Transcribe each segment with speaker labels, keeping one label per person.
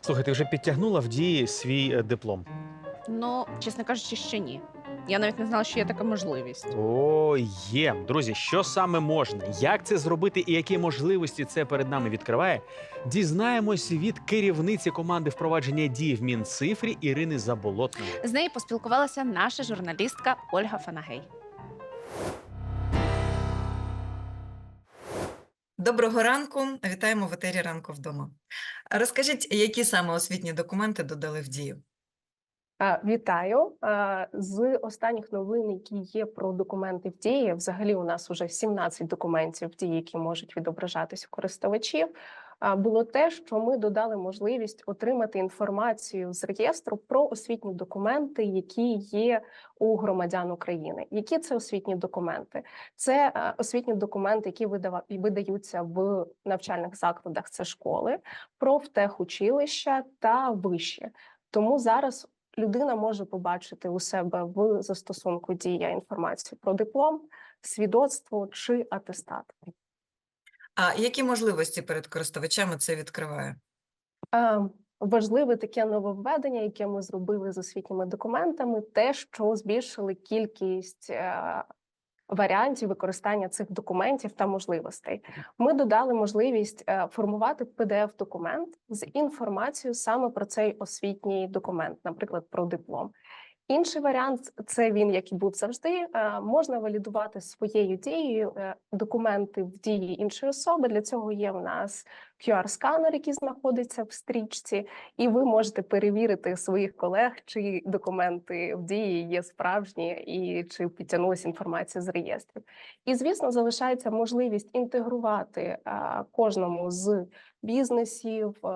Speaker 1: Слухай, ти вже підтягнула в дії свій е, диплом?
Speaker 2: Ну, чесно кажучи, ще ні. Я навіть не знала, що є така можливість.
Speaker 1: О, є. Друзі, що саме можна? Як це зробити і які можливості це перед нами відкриває? Дізнаємось від керівниці команди впровадження дій в Мінцифрі Ірини Заболотної.
Speaker 2: З нею поспілкувалася наша журналістка Ольга Фанагей.
Speaker 3: Доброго ранку, вітаємо в етері ранку вдома. Розкажіть, які саме освітні документи додали в дію?
Speaker 4: Вітаю з останніх новин, які є про документи в дії. Взагалі, у нас вже 17 документів в дії, які можуть відображатись у користувачів. Було те, що ми додали можливість отримати інформацію з реєстру про освітні документи, які є у громадян України. Які це освітні документи? Це е, освітні документи, які видаються в навчальних закладах. Це школи, профтехучилища та вищі. Тому зараз людина може побачити у себе в застосунку дія інформацію про диплом, свідоцтво чи атестат.
Speaker 3: А які можливості перед користувачами це відкриває?
Speaker 4: Е, Важливе таке нововведення, яке ми зробили з освітніми документами, те, що збільшили кількість е, варіантів використання цих документів та можливостей. Ми додали можливість е, формувати pdf документ з інформацією саме про цей освітній документ, наприклад, про диплом. Інший варіант це він, як і був завжди. е, Можна валідувати своєю дією е, документи в дії іншої особи. Для цього є в нас QR-сканер, який знаходиться в стрічці, і ви можете перевірити своїх колег, чи документи в дії є справжні і чи підтягнулася інформація з реєстрів. І звісно, залишається можливість інтегрувати е, кожному з бізнесів, е,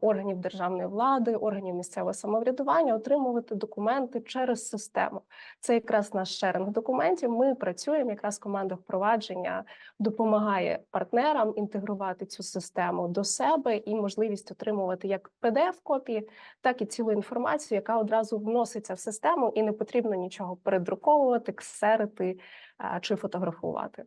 Speaker 4: органів державної влади, органів місцевого самоврядування отримувати документи через систему. Це якраз наш шеринг документів. Ми працюємо. Якраз команда впровадження допомагає партнерам інтегрувати цю систему до себе і можливість отримувати як pdf копії, так і цілу інформацію, яка одразу вноситься в систему, і не потрібно нічого передруковувати, ксерити чи фотографувати.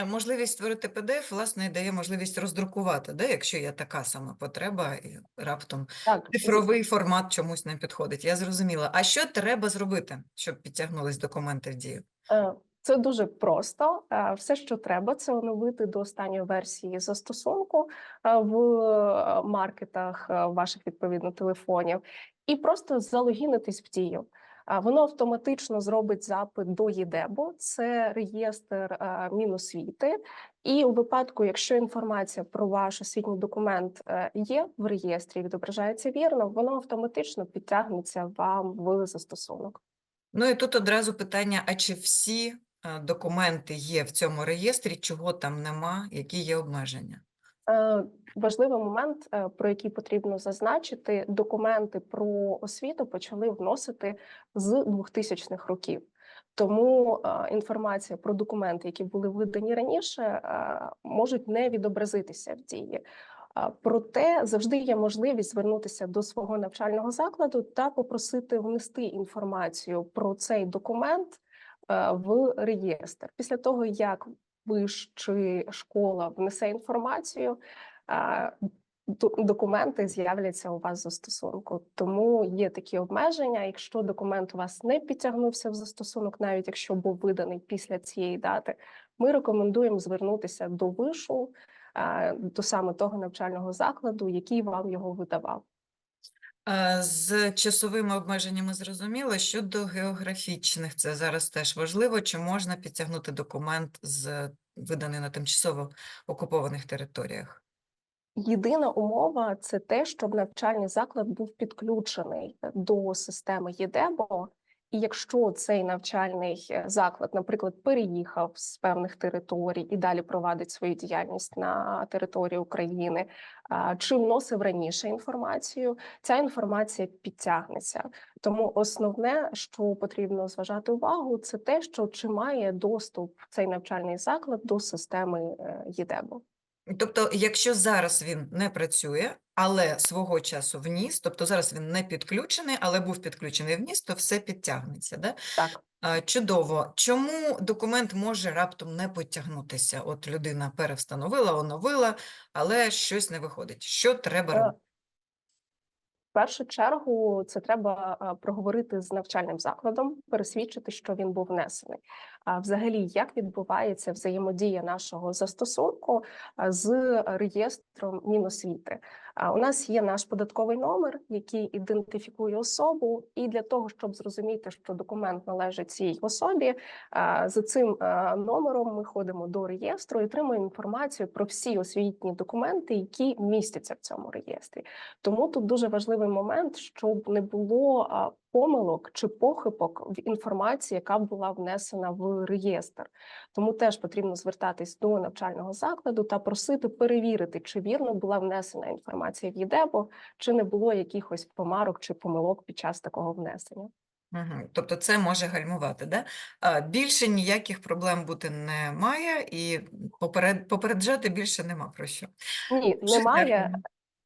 Speaker 3: Е, Можливість створити PDF, власне, дає можливість роздрукувати, да? якщо є така сама потреба, і раптом
Speaker 4: Так,
Speaker 3: цифровий формат чомусь не підходить. Я зрозуміла. А що треба зробити, щоб підтягнулись документи в дію?
Speaker 4: Е, Це дуже просто. Е, Все, що треба, це оновити до останньої версії застосунку в маркетах ваших відповідно телефонів, і просто залогінитись в дію. Воно автоматично зробить запит до ЄДЕБу, це реєстр Міносвіти. І у випадку, якщо інформація про ваш освітній документ е, є в реєстрі, відображається вірно, воно автоматично підтягнеться вам в застосунок.
Speaker 3: Ну і тут одразу питання: а чи всі е, документи є в цьому реєстрі, чого там нема, які є обмеження?
Speaker 4: Е, Важливий момент, е, про який потрібно зазначити, документи про освіту почали вносити з 2000-х років. Тому е, інформація про документи, які були видані раніше, можуть не відобразитися в дії. Проте завжди є можливість звернутися до свого навчального закладу та попросити внести інформацію про цей документ в реєстр. Після того, як виш чи школа внесе інформацію, документи з'являться у вас в застосунку. Тому є такі обмеження. Якщо документ у вас не підтягнувся в застосунок, навіть якщо був виданий після цієї дати, ми рекомендуємо звернутися до вишу, до саме того навчального закладу, який вам його видавав.
Speaker 3: Е, З часовими обмеженнями зрозуміло. Щодо географічних, це зараз теж важливо. Чи можна підтягнути документ з виданий на тимчасово окупованих територіях?
Speaker 4: Єдина умова це те, щоб навчальний заклад був підключений до системи ЄДЕБО. І якщо цей навчальний е, заклад, наприклад, переїхав з певних територій і далі провадить свою діяльність на території України, чи вносив раніше інформацію, ця інформація підтягнеться. Тому основне, що потрібно зважати увагу, це те, що чи має доступ цей навчальний заклад до системи е, ЄДЕБО.
Speaker 3: Тобто, якщо зараз він не працює, але свого часу вніс, тобто зараз він не підключений, але був підключений вніс, то все підтягнеться. Да?
Speaker 4: Так.
Speaker 3: Чудово. Чому документ може раптом не підтягнутися? От людина перевстановила, оновила, але щось не виходить. Що треба
Speaker 4: Е,
Speaker 3: робити?
Speaker 4: В першу чергу це треба проговорити з навчальним закладом, пересвідчити, що він був внесений. А взагалі, як відбувається взаємодія нашого застосунку з реєстром Міносвіти? У нас є наш податковий номер, який ідентифікує особу, і для того, щоб зрозуміти, що документ належить цій особі, за цим номером ми ходимо до реєстру і отримуємо інформацію про всі освітні документи, які містяться в цьому реєстрі. Тому тут дуже важливий момент, щоб не було помилок чи похибок в інформації, яка була внесена в реєстр. Тому теж потрібно звертатись до навчального закладу та просити перевірити, чи вірно була внесена інформація в ЄДЕБО, чи не було якихось помарок чи помилок під час такого внесення.
Speaker 3: Мгм. Тобто це може гальмувати, да? Більше ніяких проблем бути не має, і поперед, попереджати більше нема про що.
Speaker 4: Ні, немає.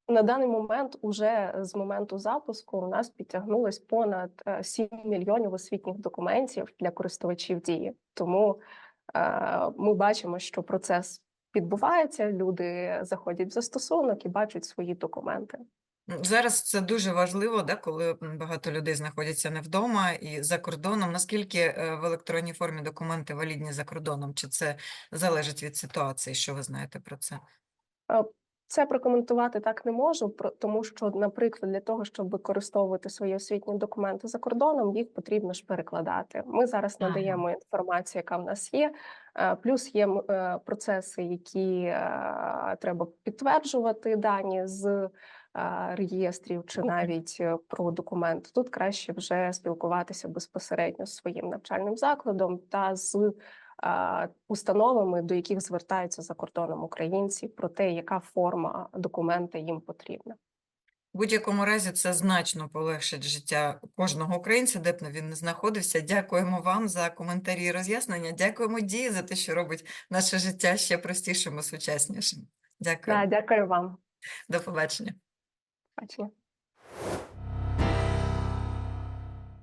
Speaker 4: На даний момент, уже з моменту запуску, у нас підтягнулось понад е, 7 мільйонів освітніх документів для користувачів дії. Тому е, ми бачимо, що процес відбувається. Люди заходять в застосунок і бачать свої документи.
Speaker 3: Зараз це дуже важливо, да, коли багато людей знаходяться не вдома і за кордоном. Наскільки е, в електронній формі документи валідні за кордоном? Чи це залежить від ситуації? Що ви знаєте про це?
Speaker 4: Це прокоментувати так не можу, тому що, наприклад, для того, щоб використовувати свої освітні документи за кордоном, їх потрібно ж перекладати. Ми зараз надаємо інформацію, яка в нас є. е, Плюс є е, процеси, які е, треба підтверджувати дані з реєстрів чи навіть про документ. Тут краще вже спілкуватися безпосередньо з своїм навчальним закладом та з установами, до яких звертаються за кордоном українці, про те, яка форма документа їм потрібна.
Speaker 3: В будь-якому разі це значно полегшить життя кожного українця, де б він не знаходився. Дякуємо вам за коментарі і роз'яснення. Дякуємо Дії за те, що робить наше життя ще простішим і сучаснішим. Дякую.
Speaker 4: Да, дякую вам.
Speaker 3: До побачення.
Speaker 4: Бачення.